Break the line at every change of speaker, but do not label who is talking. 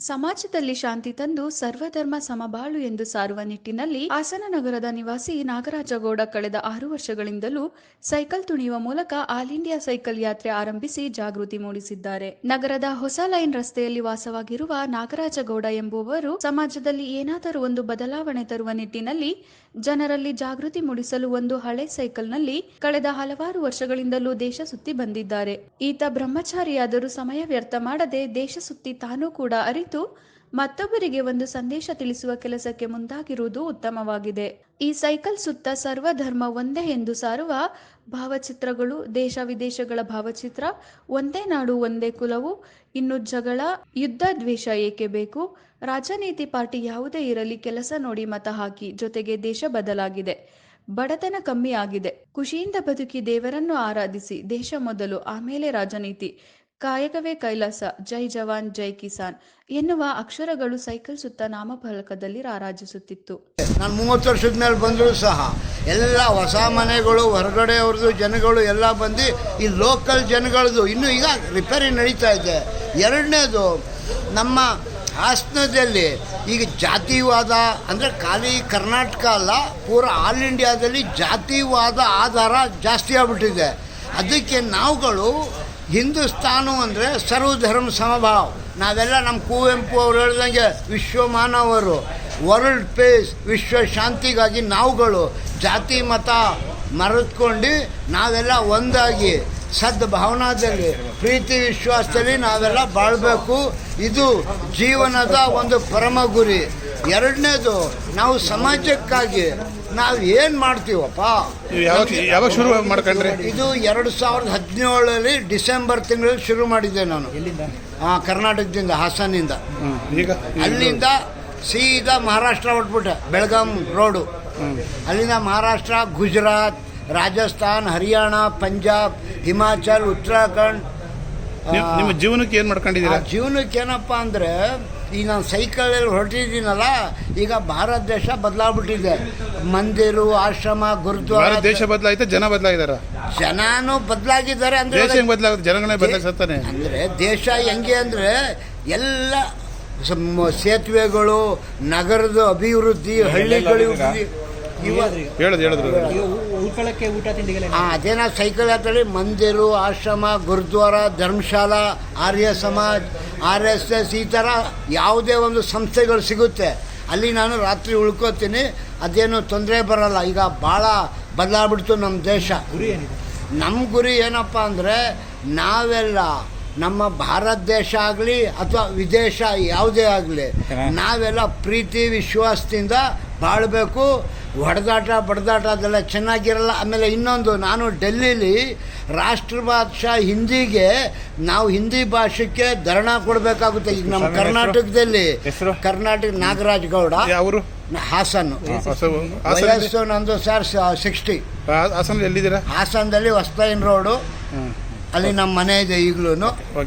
ಸಮಾಜದಲ್ಲಿ ಶಾಂತಿ ತಂದು ಸರ್ವಧರ್ಮ ಸಮಬಾಳು ಎಂದು ಸಾರುವ ನಿಟ್ಟಿನಲ್ಲಿ ಹಾಸನ ನಗರದ ನಿವಾಸಿ ನಾಗರಾಜಗೌಡ ಕಳೆದ ಆರು ವರ್ಷಗಳಿಂದಲೂ ಸೈಕಲ್ ತುಣಿಯುವ ಮೂಲಕ ಆಲ್ ಇಂಡಿಯಾ ಸೈಕಲ್ ಯಾತ್ರೆ ಆರಂಭಿಸಿ ಜಾಗೃತಿ ಮೂಡಿಸಿದ್ದಾರೆ. ನಗರದ ಹೊಸ ಲೈನ್ ರಸ್ತೆಯಲ್ಲಿ ವಾಸವಾಗಿರುವ ನಾಗರಾಜಗೌಡ ಎಂಬುವವರು ಸಮಾಜದಲ್ಲಿ ಏನಾದರೂ ಒಂದು ಬದಲಾವಣೆ ತರುವ ನಿಟ್ಟಿನಲ್ಲಿ ಜನರಲ್ಲಿ ಜಾಗೃತಿ ಮೂಡಿಸಲು ಒಂದು ಹಳೆ ಸೈಕಲ್ನಲ್ಲಿ ಕಳೆದ ಹಲವಾರು ವರ್ಷಗಳಿಂದಲೂ ದೇಶ ಸುತ್ತಿ ಬಂದಿದ್ದಾರೆ. ಈತ ಬ್ರಹ್ಮಚಾರಿಯಾದರೂ ಸಮಯ ವ್ಯರ್ಥ ಮಾಡದೆ ದೇಶ ಸುತ್ತಿ ತಾನೂ ಕೂಡ ಅರಿತು ಮತ್ತೊಬ್ಬರಿಗೆ ಒಂದು ಸಂದೇಶ ತಿಳಿಸುವ ಕೆಲಸಕ್ಕೆ ಮುಂದಾಗಿರುವುದು ಉತ್ತಮವಾಗಿದೆ. ಈ ಸೈಕಲ್ ಸುತ್ತ ಸರ್ವಧರ್ಮ ಒಂದೇ ಎಂದು ಸಾರುವ ಭಾವಚಿತ್ರಗಳು ದೇಶ ವಿದೇಶಗಳ ಭಾವಚಿತ್ರ, ಒಂದೇ ನಾಡು, ಒಂದೇ ಕುಲವು, ಇನ್ನು ಜಗಳ, ಯುದ್ಧ, ದ್ವೇಷ ಏಕೆ ಬೇಕು? ರಾಜನೀತಿ ಪಾರ್ಟಿ ಯಾವುದೇ ಇರಲಿ ಕೆಲಸ ನೋಡಿ ಮತ ಹಾಕಿ ಜೊತೆಗೆ ದೇಶ ಬದಲಾಗಿದೆ. ಬಡತನ ಕಮ್ಮಿ ಆಗಿದೆ. ಖುಷಿಯಿಂದ ಬದುಕಿ ದೇವರನ್ನು ಆರಾಧಿಸಿ ದೇಶ ಮೊದಲು, ಆಮೇಲೆ ರಾಜನೀತಿ. ಕಾಯಕವೇ ಕೈಲಾಸ, ಜೈ ಜವಾನ್, ಜೈ ಕಿಸಾನ್ ಎನ್ನುವ ಅಕ್ಷರಗಳು ಸೈಕಲ್ ಸುತ್ತ ನಾಮಫಲಕದಲ್ಲಿ ರಾರಾಜಿಸುತ್ತಿತ್ತು.
ನಾನು ಮೂವತ್ತು ವರ್ಷದ ಮೇಲೆ ಬಂದರೂ ಸಹ ಎಲ್ಲ ಹೊಸ ಮನೆಗಳು ಹೊರಗಡೆ ಅವ್ರದ್ದು ಜನಗಳು ಎಲ್ಲ ಬಂದು ಈ ಲೋಕಲ್ ಜನಗಳದ್ದು ಇನ್ನೂ ಈಗ ರಿಪೇರಿ ನಡೀತಾ ಇದೆ. ಎರಡನೇದು ನಮ್ಮ ಹಾಸನದಲ್ಲಿ ಈಗ ಜಾತಿವಾದ ಅಂದರೆ ಖಾಲಿ ಕರ್ನಾಟಕ ಅಲ್ಲ, ಪೂರ ಆಲ್ ಇಂಡಿಯಾದಲ್ಲಿ ಜಾತಿವಾದ ಆಧಾರ ಜಾಸ್ತಿ ಆಗ್ಬಿಟ್ಟಿದೆ. ಅದಕ್ಕೆ ನಾವುಗಳು ಹಿಂದೂಸ್ತಾನು ಅಂದರೆ ಸರ್ವಧರ್ಮ ಸಮಭಾವ. ನಾವೆಲ್ಲ ನಮ್ಮ ಕುವೆಂಪು ಅವ್ರು ಹೇಳ್ದಂಗೆ ವಿಶ್ವ ಮಾನವರು ವರ್ಲ್ಡ್ ಪೇಸ್ ವಿಶ್ವ ಶಾಂತಿಗಾಗಿ ನಾವುಗಳು, ಜಾತಿ, ಮತ ಮರೆತ್ಕೊಂಡು ನಾವೆಲ್ಲ ಒಂದಾಗಿ ಸದ್ಭಾವನಾದಲ್ಲಿ ಪ್ರೀತಿ, ವಿಶ್ವಾಸದಲ್ಲಿ ನಾವೆಲ್ಲ ಬಾಳಬೇಕು. ಇದು ಜೀವನದ ಒಂದು ಪರಮ ಗುರಿ. ಎರಡನೇದು, ನಾವು ಸಮಾಜಕ್ಕಾಗಿ ನಾವು ಏನು ಮಾಡ್ತೀವಪ್ಪ?
ನೀವು ಯಾವಾಗ ಶುರು ಮಾಡ್ಕೊಂಡ್ರಿ?
ಇದು ಎರಡು ಸಾವಿರದ ಹದಿನೇಳರಲ್ಲಿ ಡಿಸೆಂಬರ್ ತಿಂಗಳಲ್ಲಿ ಶುರು ಮಾಡಿದ್ದೆ ನಾನು. ಹಾಂ ಕರ್ನಾಟಕದಿಂದ ಹಾಸನಿಂದ
ಈಗ
ಅಲ್ಲಿಂದ ಸೀದಾ ಮಹಾರಾಷ್ಟ್ರ ಹೊಟ್ಬಿಟ್ಟೆ ಬೆಳಗಾಂ ರೋಡು. ಅಲ್ಲಿಂದ ಮಹಾರಾಷ್ಟ್ರ ಗುಜರಾತ್ ರಾಜಸ್ಥಾನ್ ಹರಿಯಾಣ ಪಂಜಾಬ್ ಹಿಮಾಚಲ್ ಉತ್ತರಾಖಂಡ್.
ನಿಮ್ಮ ಜೀವನಕ್ಕೆ ಏನು ಮಾಡ್ಕೊಂಡಿದ್ದೀರಾ?
ಜೀವನಕ್ಕೆ ಏನಪ್ಪ ಅಂದರೆ ಈಗ ನಾನು ಸೈಕಲಲ್ಲಿ ಹೊರಟಿದ್ದೀನಲ್ಲ ಈಗ ಭಾರತ ದೇಶ ಬದಲಾಗ್ಬಿಟ್ಟಿದೆ. ಮಂದಿರು ಆಶ್ರಮ ಗುರುದ್ವಾರ.
ಭಾರತ ದೇಶ ಬದಲಾಯ್ತು ಜನ ಬದಲಾಗಿದ್ದಾರೆ
ಜನನೂ ಬದಲಾಗಿದ್ದಾರೆ
ದೇಶ
ಅಂದ್ರೆ
ಹೆಂಗ್ ಬದಲಾಗುತ್ತೆ? ಜನಗಳೇ ಬದಲಾಯಿಸ್ತಾನೆ
ಅಂದರೆ ದೇಶ ಹೆಂಗೆ ಅಂದರೆ ಎಲ್ಲ ಸಮ್- ಸೇತುವೆಗಳು ನಗರದ ಅಭಿವೃದ್ಧಿ ಹಳ್ಳಿಗಳ ಅಭಿವೃದ್ಧಿ
ಹೇಳಿದ್ರು.
ಊಟ ತಿಂಡಿಗೆಲ್ಲ
ಆ, ಅದೇನ ಸೈಕಲ್ ಯಾತ್ರೆ ಮಂದಿರು ashram gurdwara dharamshala Arya Samaj. R S S ಈ ಥರ ಯಾವುದೇ ಒಂದು ಸಂಸ್ಥೆಗಳು ಸಿಗುತ್ತೆ. ಅಲ್ಲಿ ನಾನು ರಾತ್ರಿ ಉಳ್ಕೋತೀನಿ. ಅದೇನು ತೊಂದರೆ ಬರಲ್ಲ. ಈಗ ಭಾಳ ಬದಲಾಗ್ಬಿಡ್ತು ನಮ್ಮ ದೇಶ.
ಗುರಿ ಏನಿದೆ?
ನಮ್ಮ ಗುರಿ ಏನಪ್ಪ ಅಂದರೆ ನಾವೆಲ್ಲ ನಮ್ಮ ಭಾರತ ದೇಶ ಆಗಲಿ ಅಥವಾ ವಿದೇಶ ಯಾವುದೇ ಆಗಲಿ ನಾವೆಲ್ಲ ಪ್ರೀತಿ ವಿಶ್ವಾಸದಿಂದ ಬಾಳಬೇಕು ಹೊಡೆದಾಟ ಬಡದಾಟ ಅದೆಲ್ಲ ಚೆನ್ನಾಗಿರಲ್ಲ. ಆಮೇಲೆ ಇನ್ನೊಂದು ನಾನು ಡೆಲ್ಲಿಲಿ ರಾಷ್ಟ್ರ ಭಾಷಾ ಹಿಂದಿಗೆ ನಾವು ಹಿಂದಿ ಭಾಷೆಗೆ ಧರಣ ಕೊಡಬೇಕಾಗುತ್ತೆ. ಈಗ ನಮ್ಮ ಕರ್ನಾಟಕದಲ್ಲಿ? ಕರ್ನಾಟಕ ನಾಗರಾಜ್ ಗೌಡ.
ಅವರು?
ಹಾಸನ್. ವಯಸ್ಸು ನಂದು ಸರ್ ಸಿಕ್ಸ್ಟಿ ಹಾಸನದಲ್ಲಿ ಹೊಸಲೈನ್ ರೋಡು. ಅಲ್ಲಿ ನಮ್ಮ ಮನೆ ಇದೆ ಈಗಲೂ